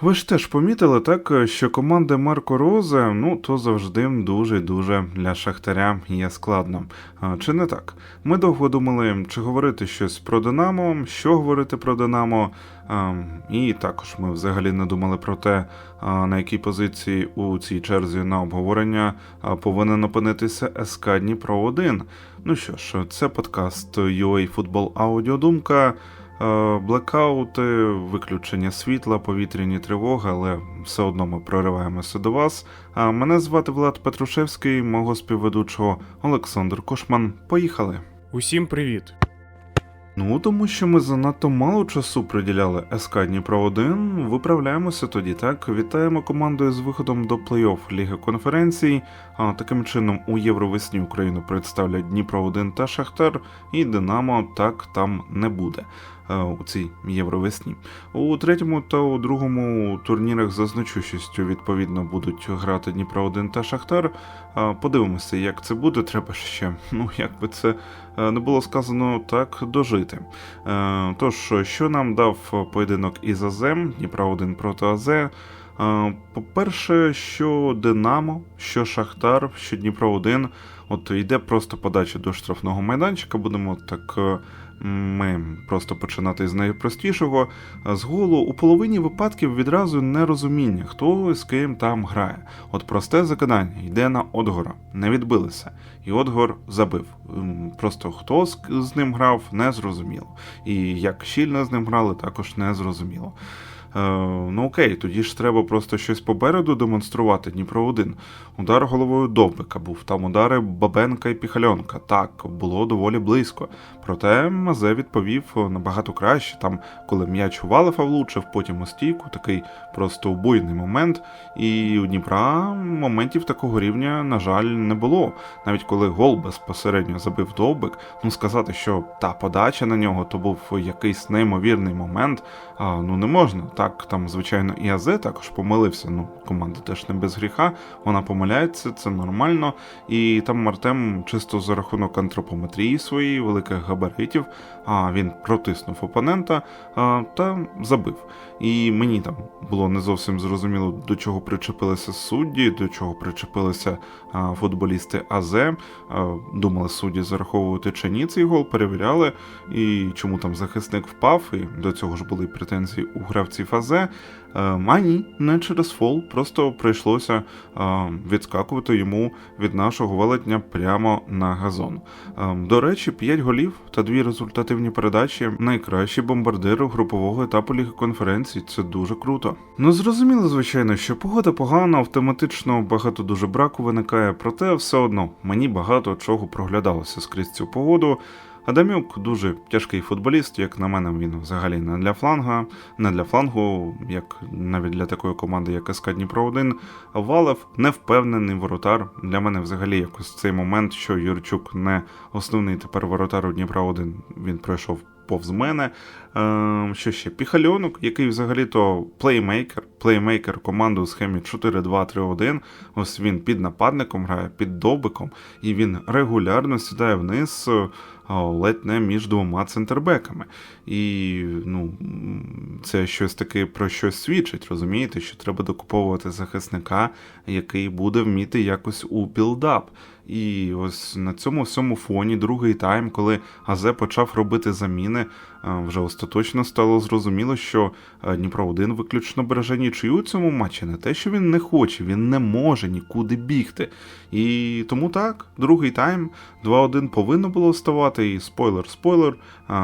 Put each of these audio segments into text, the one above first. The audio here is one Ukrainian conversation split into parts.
Ви ж теж помітили так, що команди Марко Розе, ну то завжди дуже дуже для Шахтаря є складно. Чи не так? Ми довго думали, чи говорити щось про Динамо, що говорити про Динамо. А, І також ми взагалі не думали про те, на якій позиції у цій черзі на обговорення повинен опинитися СК Дніпро 1. Ну що ж, це подкаст UA Футбол Аудіодумка. Е, Блекаути, виключення світла, повітряні тривоги, але все одно ми прориваємося до вас. А мене звати Влад Петрушевський, мого співведучого Олександр Кошман. Поїхали. Усім привіт! Ну, тому що ми занадто мало часу приділяли СК Дніпро 1. Виправляємося тоді, так? Вітаємо командою з виходом до плей-офф Ліги конференцій. А таким чином у Євровесні Україну представлять Дніпро 1 та Шахтар, і Динамо так там не буде. е, У цій Євровесні. У третьому та у другому турнірах за значущістю відповідно будуть грати Дніпро 1 та Шахтар. Подивимося, як це буде. Треба ще, ну як би це не було сказано, так дожити. Е, Тож, що нам дав поєдинок із АЗ, Дніпра 1 проти АЗ? Е, По-перше, що Динамо, що Шахтар, що Дніпро 1 от йде просто подача до штрафного майданчика. Будемо так. Ми просто починати з найпростішого. З голу у половині випадків відразу нерозуміння, хто з ким там грає. От просте закидання йде на Одгора, не відбилися. І Одгор забив. Просто хто з ним грав, не зрозуміло. І як щільно з ним грали, також не зрозуміло. Е, ну окей, тоді ж треба просто щось попереду демонструвати. Дніпро 1. Удар головою Довбика був. Там удари Бабенка і Піхальонка. Так, було доволі близько. Проте Мазе відповів набагато краще. Там, коли м'яч у Валефа влучив, потім у стійку, такий просто убойний момент. І у Дніпра моментів такого рівня, на жаль, не було. Навіть коли гол безпосередньо забив Довбик, ну сказати, що та подача на нього то був якийсь неймовірний момент, а, ну не можна. Так, там, звичайно, і АЗ також помилився. Ну, команда теж не без гріха, вона помиляється, це нормально. І там Артем чисто за рахунок антропометрії своєї, великих габаритів, а він протиснув опонента а, та забив. І мені там було не зовсім зрозуміло, до чого причепилися судді, до чого причепилися а, футболісти АЗ. А, думали судді зараховувати чи ні цей гол, перевіряли, і чому там захисник впав, і до цього ж були претензії у гравців АЗ. Е, А ні, не через фол, просто прийшлося а, відскакувати йому від нашого велетня прямо на газон. Е, До речі, 5 голів та дві результативні передачі найкращі бомбардири групового етапу Ліги конференцій. Це дуже круто. Ну зрозуміло, звичайно, що погода погана, автоматично багато дуже браку виникає, проте все одно мені багато чого проглядалося скрізь цю погоду. Адамюк дуже тяжкий футболіст, як на мене, він взагалі не для фланга, не для флангу, як навіть для такої команди, як СК Дніпро 1. Валев невпевнений воротар. Для мене взагалі якось цей момент, що Юрчук не основний тепер воротар у Дніпра 1, він пройшов повз мене. Е, що ще? Піхальонок, який взагалі-то плеймейкер, плеймейкер команди у схемі 4-2-3-1. Ось він під нападником грає, під довбиком, і він регулярно сідає вниз. Ледь не між двома центрбеками. І ну, це щось таке про щось свідчить, розумієте, що треба докуповувати захисника, який буде вміти якось у білдап. І ось на цьому всьому фоні другий тайм, коли Азе почав робити заміни, е, вже остаточно стало зрозуміло, що е, Дніпро 1 виключно береже нічию у цьому матчі. Не те, що він не хоче, він не може нікуди бігти. І тому так, другий тайм 2-1 повинно було ставати, і спойлер-спойлер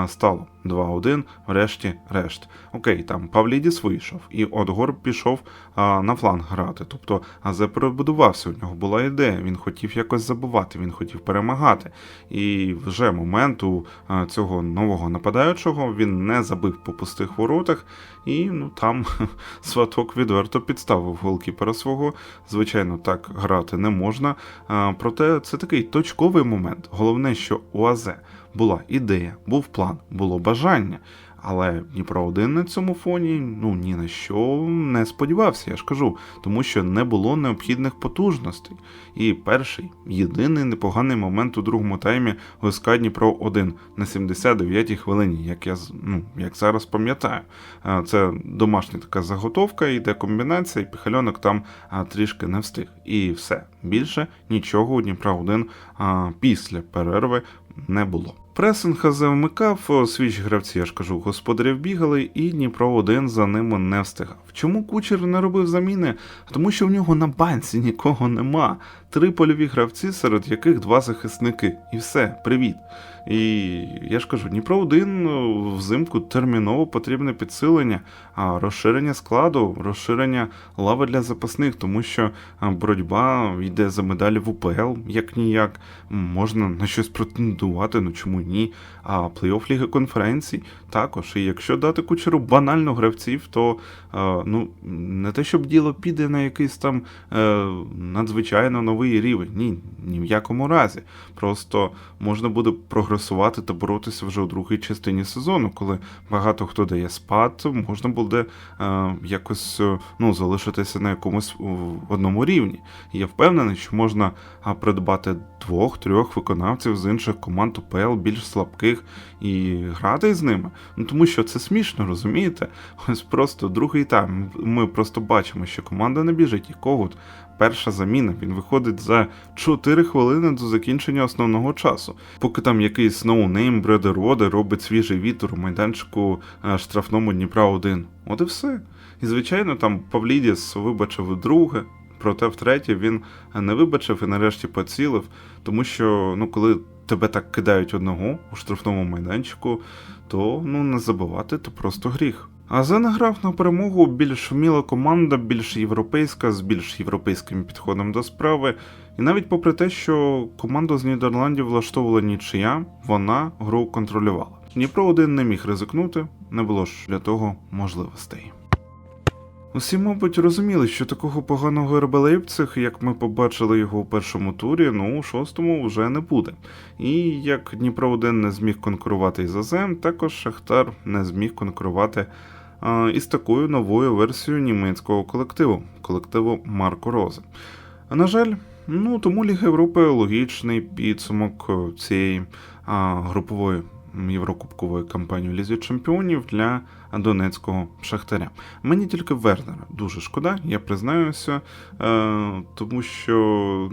стало 2-1, врешті решт. Окей, там Павлідіс вийшов, і Одгор пішов а, на фланг грати. Тобто Азе перебудувався, у нього була ідея, він хотів якось забувати, він хотів перемагати. І вже моменту а, цього нового нападаючого він не забив по пустих воротах, і ну там сваток відверто підставив голкіпера свого. Звичайно, так грати не можна. А, проте це такий точковий момент. Головне, що у АЗ була ідея, був план, було бажання. Але Дніпро 1 на цьому фоні ну ні на що не сподівався, я ж кажу, тому що не було необхідних потужностей. І перший єдиний непоганий момент у другому таймі ОСК Дніпро 1 на 79-й хвилині, як я ну, як зараз пам'ятаю. Це домашня така заготовка, йде комбінація, і Піхальонок там трішки не встиг. І все. Більше нічого у Дніпра 1 після перерви не було. Пресинг вмикав, свіч гравці, я ж кажу, господарів бігали, і Дніпро 1 за ними не встигав. Чому кучер не робив заміни? Тому що в нього на банці нікого нема. Три польові гравці, серед яких два захисники. І все, привіт. І я ж кажу, Дніпро 1 взимку терміново потрібне підсилення, розширення складу, розширення лави для запасних, тому що боротьба йде за медалі в УПЛ, як ніяк. Можна на щось претендувати, ну чому ні? А плей-офф Ліги конференцій також. І якщо дати кучеру банально гравців, то е, ну не те, щоб діло піде на якийсь там е, надзвичайно новий рівень. Ні, ні в якому разі. Просто можна буде прогресувати та боротися вже у другій частині сезону, коли багато хто дає спад, можна буде е, якось е, ну, залишитися на якомусь одному рівні. Я впевнений, що можна придбати двох-трьох виконавців з інших команд УПЛ, більш слабких, і грати з ними. Ну тому що це смішно, розумієте? Ось просто другий тайм. Ми просто бачимо, що команда не біжить, і Когут перша заміна. Він виходить за 4 хвилини до закінчення основного часу. Поки там якийсь ноунейм Бредероде робить свіжий вітер у майданчику е, штрафному Дніпра 1. От і все. І звичайно, там Павлідіс вибачив друге. Проте втретє він не вибачив і нарешті поцілив, тому що ну коли тебе так кидають одного у штрафному майданчику, то ну не забувати то просто гріх. А награв на перемогу більш вміла команда, більш європейська, з більш європейським підходом до справи. І навіть попри те, що команду з Нідерландів влаштовувала нічия, вона гру контролювала. Дніпро один не міг ризикнути, не було ж для того можливостей. Усі, мабуть, розуміли, що такого поганого РБ Лейпциг, як ми побачили його у першому турі, ну у шостому вже не буде. І як Дніпро 1 не зміг конкурувати із АЗМ, також Шахтар не зміг конкурувати із такою новою версією німецького колективу колективу Марко Розе. На жаль, ну тому Ліга Європи логічний підсумок е, цієї групової єврокубкової кампанії в Лізі Чемпіонів для донецького шахтаря. Мені тільки Вернера дуже шкода, я признаюся, е, тому що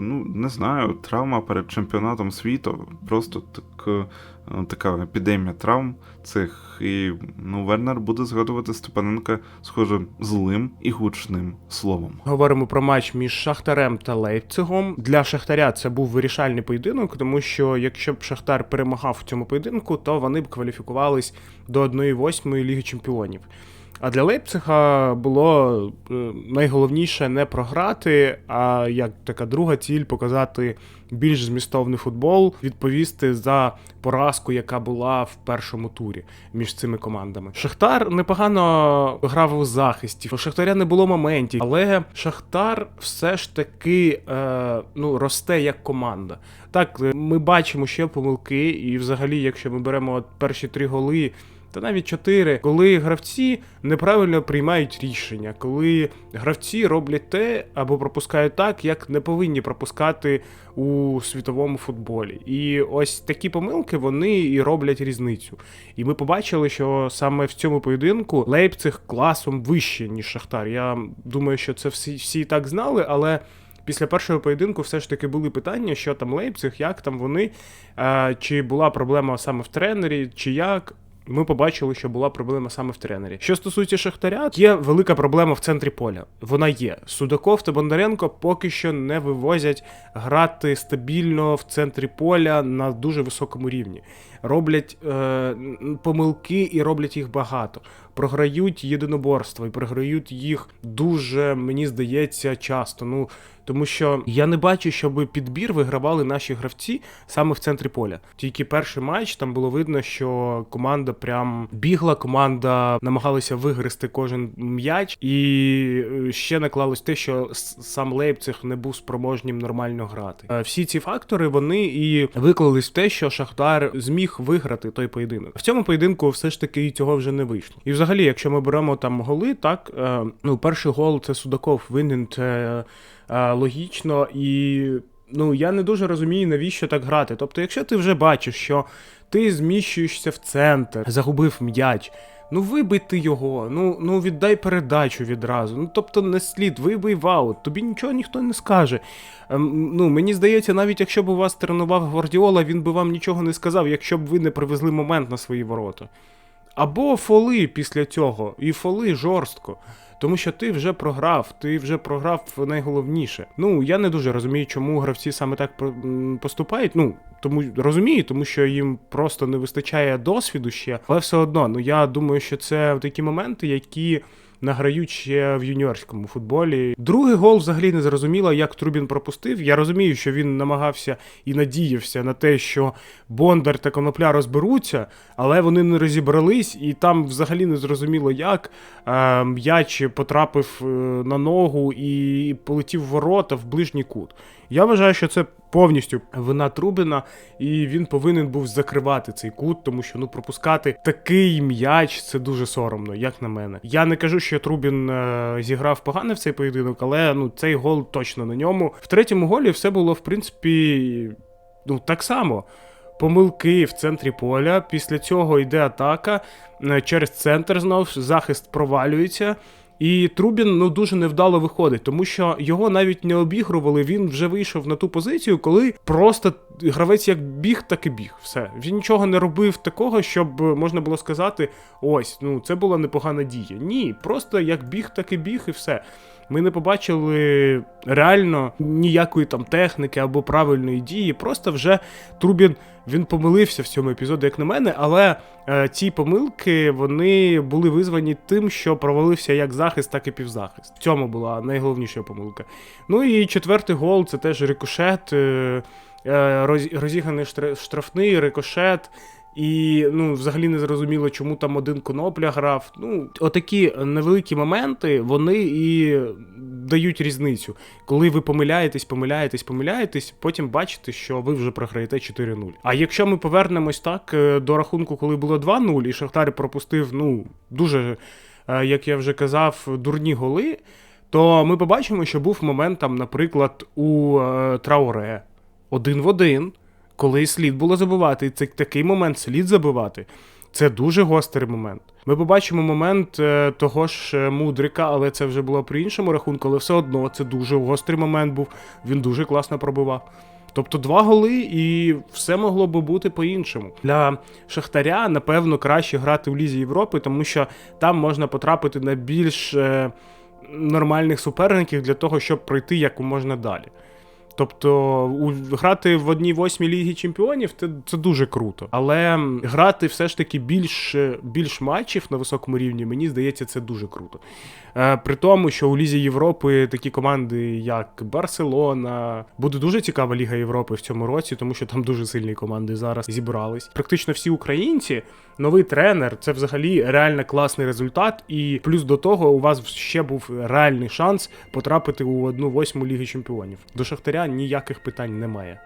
ну не знаю, травма перед чемпіонатом світу просто так, е, така епідемія травм цих. І ну, Вернер буде згадувати Степаненка, схоже, злим і гучним словом. Говоримо про матч між Шахтарем та Лейпцигом. Для Шахтаря це був вирішальний поєдинок, тому що якщо б Шахтар перемагав в цьому поєдинку, то вони б кваліфікувались до 1-8 Ліги Чемпіонів. А для Лейпцига було е, найголовніше не програти, а як така друга ціль показати більш змістовний футбол, відповісти за поразку, яка була в першому турі між цими командами. Шахтар непогано грав у захисті. У Шахтаря не було моментів, але Шахтар все ж таки е, ну, росте як команда. Так, е, ми бачимо ще помилки, і взагалі, якщо ми беремо перші три голи. Та навіть чотири, коли гравці неправильно приймають рішення, коли гравці роблять те або пропускають так, як не повинні пропускати у світовому футболі. І ось такі помилки вони і роблять різницю. І ми побачили, що саме в цьому поєдинку Лейпциг класом вище, ніж Шахтар. Я думаю, що це всі, всі так знали, але. Після першого поєдинку все ж таки були питання, що там Лейпциг, як там вони, е, чи була проблема саме в тренері, чи як. Ми побачили, що була проблема саме в тренері. Що стосується Шахтаря, є велика проблема в центрі поля. Вона є. Судаков та Бондаренко поки що не вивозять грати стабільно в центрі поля на дуже високому рівні. Роблять е, помилки і роблять їх багато. Програють єдиноборства і програють їх дуже, мені здається, часто. Ну тому що я не бачу, щоб підбір вигравали наші гравці саме в центрі поля. Тільки перший матч там було видно, що команда прям бігла, команда намагалася вигризти кожен м'яч, і е, ще наклалось те, що сам Лейпциг не був спроможнім нормально грати. Е, Всі ці фактори вони і виклались в те, що Шахтар зміг виграти той поєдинок. В цьому поєдинку все ж таки цього вже не вийшло. І взагалі, якщо ми беремо там голи, так е, ну перший гол це Судаков винен це е, логічно і. Ну, я не дуже розумію, навіщо так грати. Тобто, якщо ти вже бачиш, що ти зміщуєшся в центр, загубив м'яч, ну вибий ти його, ну, ну віддай передачу відразу. Ну тобто не слід, вибий в аут, тобі нічого ніхто не скаже. Ем, ну, мені здається, навіть якщо б у вас тренував Гвардіола, він би вам нічого не сказав, якщо б ви не привезли момент на свої ворота. Або фоли після цього, і фоли жорстко. Тому що ти вже програв, ти вже програв найголовніше. Ну я не дуже розумію, чому гравці саме так поступають. Ну тому розумію, тому що їм просто не вистачає досвіду ще, але все одно, ну я думаю, що це такі моменти, які награють ще в юніорському футболі. Другий гол взагалі не зрозуміло, як Трубін пропустив. Я розумію, що він намагався і надіявся на те, що Бондар та Конопля розберуться, але вони не розібрались, і там взагалі не зрозуміло, як е, м'яч потрапив е, на ногу і полетів в ворота в ближній кут. Я вважаю, що це повністю вина Трубіна, і він повинен був закривати цей кут, тому що ну пропускати такий м'яч це дуже соромно, як на мене. Я не кажу, що Трубін е, зіграв погано в цей поєдинок, але ну цей гол точно на ньому. В третьому голі все було в принципі ну так само. Помилки в центрі поля. Після цього йде атака е, через центр знов захист провалюється. І Трубін ну дуже невдало виходить, тому що його навіть не обігрували. Він вже вийшов на ту позицію, коли просто гравець як біг, так і біг. Все він нічого не робив такого, щоб можна було сказати: ось, ну це була непогана дія. Ні, просто як біг, так і біг, і все. Ми не побачили реально ніякої там техніки або правильної дії. Просто вже Трубін він помилився в цьому епізоді, як на мене, але е, ці помилки вони були визвані тим, що провалився як захист, так і півзахист. В цьому була найголовніша помилка. Ну і четвертий гол це теж рикошет, е, е, роз- розіграний штра- штрафний рикошет. І ну, взагалі не зрозуміло, чому там один конопля грав. Ну, отакі невеликі моменти, вони і дають різницю. Коли ви помиляєтесь, помиляєтесь, помиляєтесь, потім бачите, що ви вже програєте 4-0. А якщо ми повернемось так е, до рахунку, коли було 2-0, і Шахтар пропустив, ну, дуже, е, як я вже казав, дурні голи, то ми побачимо, що був момент там, наприклад, у е, Трауре один в один коли слід було забивати. І це такий момент слід забивати. Це дуже гострий момент. Ми побачимо момент е, того ж е, мудрика, але це вже було при іншому рахунку, але все одно це дуже гострий момент був. Він дуже класно пробивав. Тобто два голи, і все могло би бути по-іншому. Для Шахтаря, напевно, краще грати в Лізі Європи, тому що там можна потрапити на більш е, нормальних суперників для того, щоб пройти як можна далі. Тобто у, грати в одній восьмій лігі чемпіонів це, це дуже круто. Але грати все ж таки більш, більш матчів на високому рівні, мені здається, це дуже круто. Е, при тому, що у Лізі Європи такі команди, як Барселона, буде дуже цікава Ліга Європи в цьому році, тому що там дуже сильні команди зараз зібрались. Практично всі українці, новий тренер, це взагалі реально класний результат. І плюс до того, у вас ще був реальний шанс потрапити у одну восьму Ліги Чемпіонів. До Шахтаря ніяких питань немає.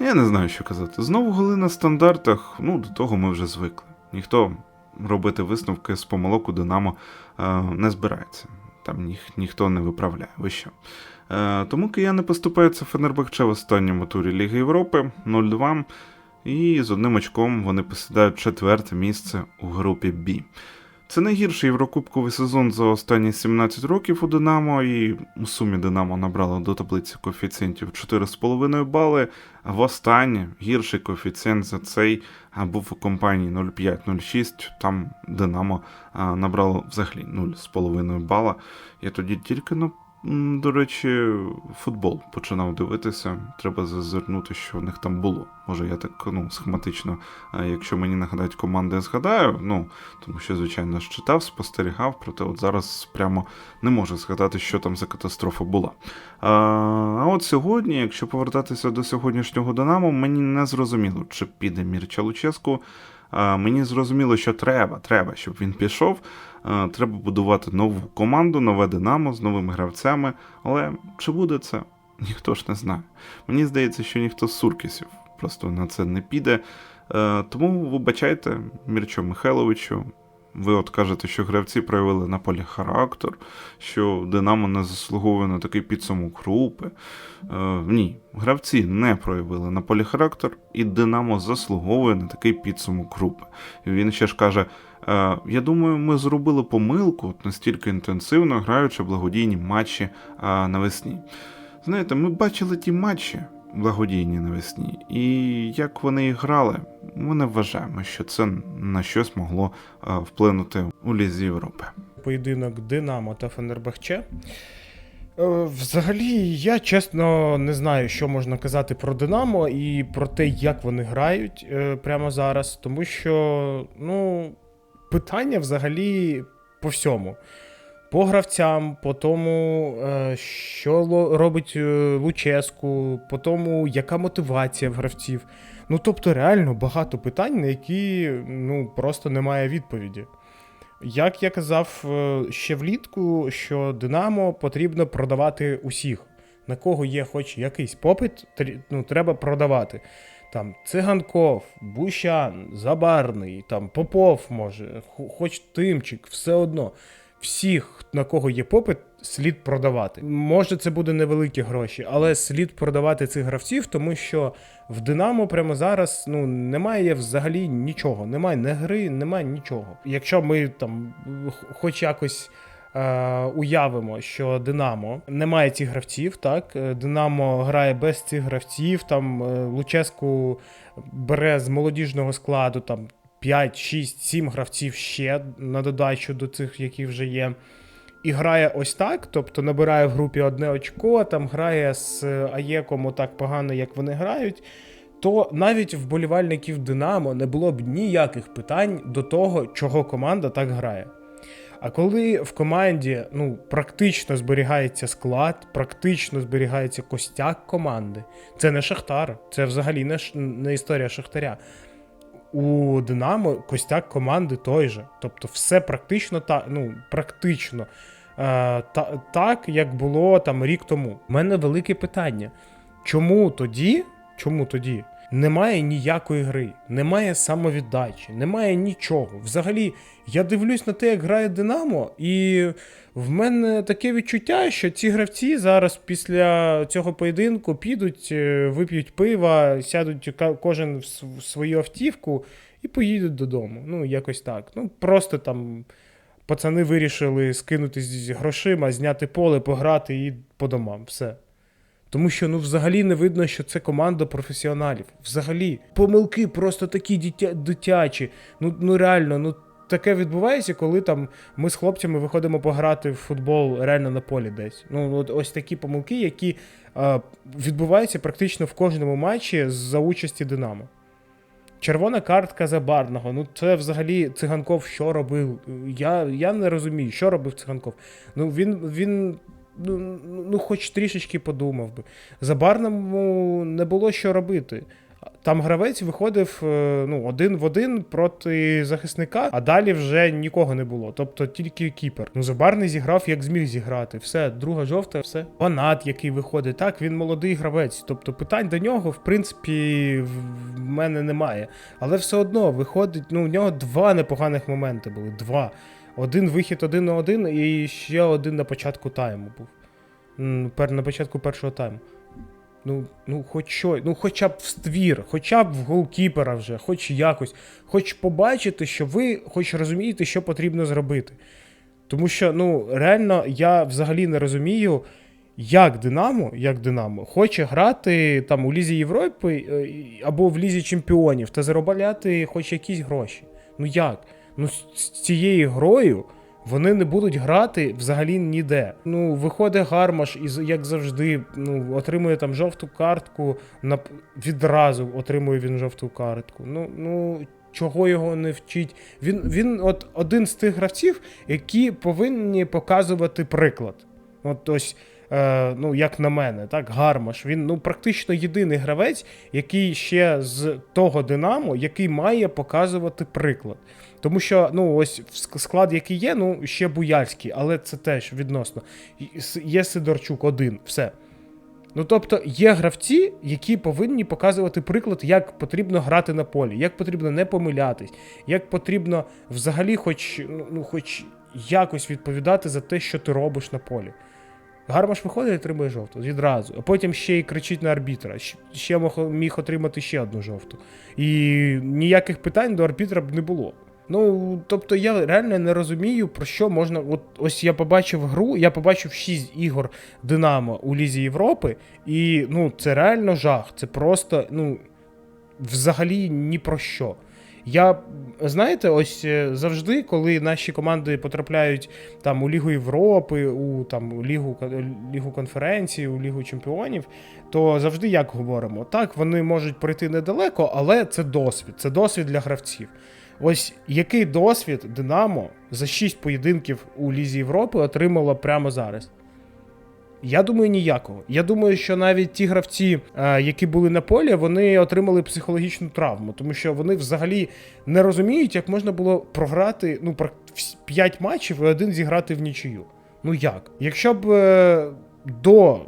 Я не знаю, що казати. Знову голи на стандартах, ну, до того ми вже звикли. Ніхто робити висновки з помилок у Динамо е, не збирається. Там ніх, ніхто не виправляє. Ви що? Е, тому кияни поступаються Фенербахче в останньому турі Ліги Європи 0-2. І з одним очком вони посідають четверте місце у групі Б. Це найгірший єврокубковий сезон за останні 17 років у Динамо, і у сумі Динамо набрало до таблиці коефіцієнтів 4,5 бали. А востаннє гірший коефіцієнт за цей був у компанії 0,5-0,6. Там Динамо набрало взагалі 0,5 бала. Я тоді тільки ну, м, до речі, футбол починав дивитися. Треба зазирнути, що в них там було. Може, я так ну, схематично, а, якщо мені нагадають команди, згадаю. Ну, тому що, звичайно, ж читав, спостерігав, проте от зараз прямо не можу згадати, що там за катастрофа була. А, а от сьогодні, якщо повертатися до сьогоднішнього Динамо, мені не зрозуміло, чи піде Мірча Луческу. Мені зрозуміло, що треба, треба, щоб він пішов. Треба будувати нову команду, нове Динамо з новими гравцями. Але чи буде це? Ніхто ж не знає. Мені здається, що ніхто з суркісів просто на це не піде. Е, тому вибачайте, Мірчо Михайловичу. Ви от кажете, що гравці проявили на полі характер, що Динамо не заслуговує на такий підсумок групи. Е, ні, гравці не проявили на полі характер, і Динамо заслуговує на такий підсумок групи. І він ще ж каже: е, я думаю, ми зробили помилку от настільки інтенсивно граючи благодійні матчі е, навесні. Знаєте, ми бачили ті матчі благодійні навесні, і як вони грали, ми не вважаємо, що це на щось могло е, вплинути у Лізі Європи. поєдинок Динамо та Фенербахче. Е, Взагалі, я чесно не знаю, що можна казати про Динамо і про те, як вони грають е, прямо зараз, тому що ну, питання взагалі по всьому. По гравцям, по тому, що робить Луческу, по тому, яка мотивація в гравців. Ну, тобто, реально багато питань, на які ну, просто немає відповіді. Як я казав е, ще влітку, що Динамо потрібно продавати усіх. На кого є хоч якийсь попит, ну, треба продавати. Там Циганков, Бущан, Забарний, там Попов може, хоч Тимчик, все одно. Всіх, на кого є попит, слід продавати. Може, це буде невеликі гроші, але слід продавати цих гравців, тому що в Динамо прямо зараз ну, немає взагалі нічого. Немає не гри, немає нічого. Якщо ми там хоч якось. Е, уявимо, що Динамо немає цих гравців, так? Е, Динамо грає без цих гравців, там е, Луческу бере з молодіжного складу там 5, 6, 7 гравців ще на додачу до цих, які вже є. І грає ось так, тобто набирає в групі одне очко, там грає з Аєком отак погано, як вони грають. То навіть вболівальників Динамо не було б ніяких питань до того, чого команда так грає. А коли в команді ну, практично зберігається склад, практично зберігається костяк команди, це не Шахтар, це взагалі не, не історія Шахтаря. У Динамо костяк команди той же. Тобто все практично та, ну, практично е, та, так, як було там рік тому. У мене велике питання. Чому тоді, чому тоді немає ніякої гри, немає самовіддачі, немає нічого. Взагалі, я дивлюсь на те, як грає Динамо, і в мене таке відчуття, що ці гравці зараз після цього поєдинку підуть, е, вип'ють пива, сядуть кожен в свою автівку і поїдуть додому. Ну, якось так. Ну, просто там. Пацани вирішили скинутись з грошима, зняти поле, пограти і по домам. Все. Тому що ну взагалі не видно, що це команда професіоналів. Взагалі, помилки просто такі дитя- дитячі. Ну, ну реально, ну таке відбувається, коли там ми з хлопцями виходимо пограти в футбол реально на полі десь. Ну, от ось такі помилки, які е, відбуваються практично в кожному матчі за участі Динамо. Червона картка Забарного. Ну це взагалі циганков що робив? Я, я не розумію, що робив циганков. Ну він, він ну, ну, хоч трішечки подумав би. Забарному не було що робити. Там гравець виходив е, ну, один в один проти захисника, а далі вже нікого не було. Тобто тільки кіпер. Ну, Забарний зіграв, як зміг зіграти. Все, друга жовта, все. Панат, який виходить. Так, він молодий гравець. Тобто питань до нього, в принципі, в мене немає. Але все одно виходить, ну, у нього два непоганих моменти були. Два. Один вихід один на один, і ще один на початку тайму був. На початку першого тайму. Ну, ну, хоч що, ну хоча б в ствір, хоча б в голкіпера вже, хоч якось, хоч побачити, що ви хоч розумієте, що потрібно зробити. Тому що, ну, реально, я взагалі не розумію, як Динамо, як Динамо хоче грати там у Лізі Європи е, або в Лізі Чемпіонів та заробляти хоч якісь гроші. Ну як? Ну, з з цією грою вони не будуть грати взагалі ніде. Ну, виходить гармаш, і як завжди, ну, отримує там жовту картку, на, відразу отримує він жовту картку. Ну, ну, чого його не вчить? Він, він от один з тих гравців, які повинні показувати приклад. От ось. Е, ну, як на мене, так, Гармаш. Він ну, практично єдиний гравець, який ще з того Динамо, який має показувати приклад. Тому що, ну, ось склад, який є, ну, ще Буяльський, але це теж відносно. Є Сидорчук один, все. Ну тобто є гравці, які повинні показувати приклад, як потрібно грати на полі, як потрібно не помилятись, як потрібно взагалі, хоч ну, ну хоч якось відповідати за те, що ти робиш на полі. Гармаш виходить і отримує жовту відразу, а потім ще й кричить на арбітра. Ще міг отримати ще одну жовту. І ніяких питань до арбітра б не було. Ну, тобто я реально не розумію, про що можна. От ось я побачив гру, я побачив 6 ігор Динамо у Лізі Європи, і ну, це реально жах. Це просто, ну, взагалі ні про що. Я, знаєте, ось е, завжди, коли наші команди потрапляють там у Лігу Європи, у там у Лігу, Лігу конференції, у Лігу Чемпіонів, то завжди як говоримо? Так, вони можуть пройти недалеко, але це досвід, це досвід для гравців. Ось який досвід Динамо за 6 поєдинків у Лізі Європи отримало прямо зараз? Я думаю, ніякого. Я думаю, що навіть ті гравці, е, які були на полі, вони отримали психологічну травму, тому що вони взагалі не розуміють, як можна було програти ну, 5 матчів і один зіграти в нічию. Ну як? Якщо б е, до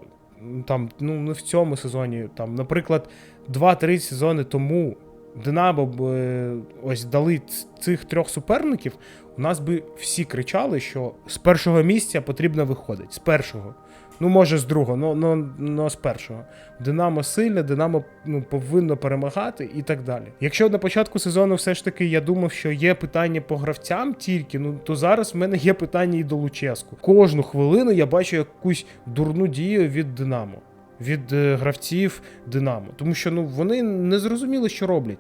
там, ну не в цьому сезоні, там, наприклад, 2-3 сезони тому Динамо б е, ось дали цих трьох суперників, у нас би всі кричали, що з першого місця потрібно виходити. З першого. Ну, може, з другого, ну з першого. Динамо сильне, Динамо ну, повинно перемагати і так далі. Якщо на початку сезону все ж таки я думав, що є питання по гравцям тільки, ну то зараз в мене є питання і до Луческу. Кожну хвилину я бачу якусь дурну дію від Динамо, від е, гравців Динамо. Тому що ну, вони не зрозуміли, що роблять.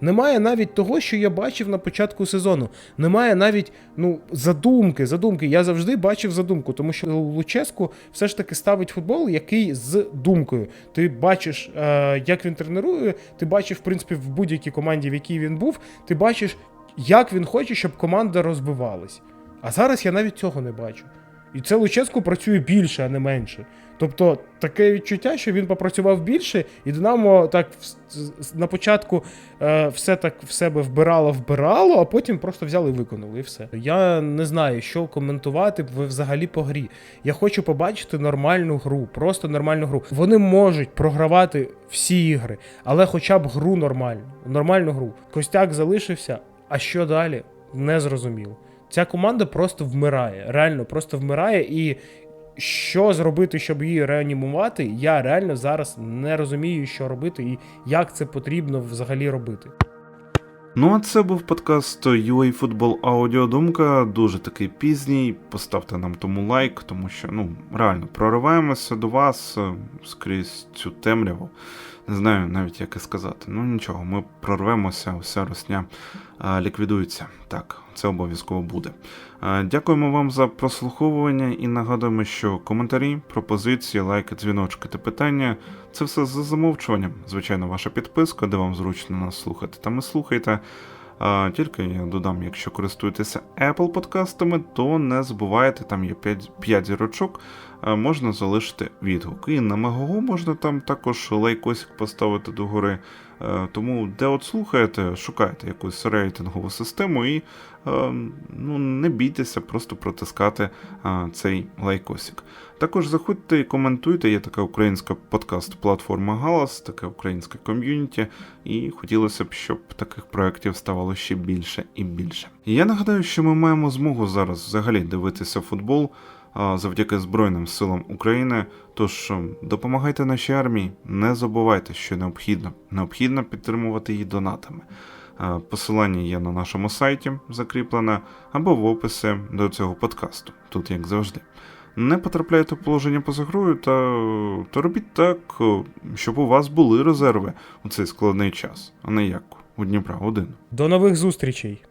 Немає навіть того, що я бачив на початку сезону. Немає навіть ну, задумки. Задумки. Я завжди бачив задумку, тому що Луческу все ж таки ставить футбол, який з думкою. Ти бачиш, е, як він тренує, ти бачив, в принципі, в будь-якій команді, в якій він був, ти бачиш, як він хоче, щоб команда розбивалась. А зараз я навіть цього не бачу. І це Луческу працює більше, а не менше. Тобто таке відчуття, що він попрацював більше, і Динамо так на початку е, все так в себе вбирало, вбирало, а потім просто взяли і виконали, і все. Я не знаю, що коментувати ви взагалі по грі. Я хочу побачити нормальну гру, просто нормальну гру. Вони можуть програвати всі ігри, але хоча б гру нормальну, нормальну гру. Костяк залишився, а що далі? Не зрозуміло. Ця команда просто вмирає, реально просто вмирає, і що зробити, щоб її реанімувати, я реально зараз не розумію, що робити і як це потрібно взагалі робити. Ну, а це був подкаст UA Football Аудіодумка, дуже такий пізній. Поставте нам тому лайк, тому що ну реально прориваємося до вас е, скрізь цю темряву. Не знаю навіть як і сказати. Ну нічого, ми прорвемося, вся росня ліквідується. Так, це обов'язково буде. Дякуємо вам за прослуховування і нагадуємо, що коментарі, пропозиції, лайки, дзвіночки та питання це все за замовчуванням. Звичайно, ваша підписка, де вам зручно нас слухати, там і слухайте. А, тільки я додам, якщо користуєтеся Apple подкастами, то не забувайте, там є 5, 5 зірочок, можна залишити відгук. І на Мегого можна там також лайкосик поставити догори. Е, Тому, де от слухаєте, шукайте якусь рейтингову систему і е, ну, не бійтеся просто протискати е, цей лайкосик. Також заходьте і коментуйте, є така українська подкаст-платформа Галас, таке українське ком'юніті, і хотілося б, щоб таких проєктів ставало ще більше і більше. Я нагадаю, що ми маємо змогу зараз взагалі дивитися футбол завдяки Збройним силам України. Тож е, допомагайте нашій армії, не забувайте, що необхідно. Необхідно підтримувати її донатами. Е, Посилання є на нашому сайті, закріплене, або в описі до цього подкасту, тут як завжди. Не потрапляйте в положення поза грою, та, та робіть так, е, щоб у вас були резерви у цей складний час, а не як у Дніпра один. До нових зустрічей!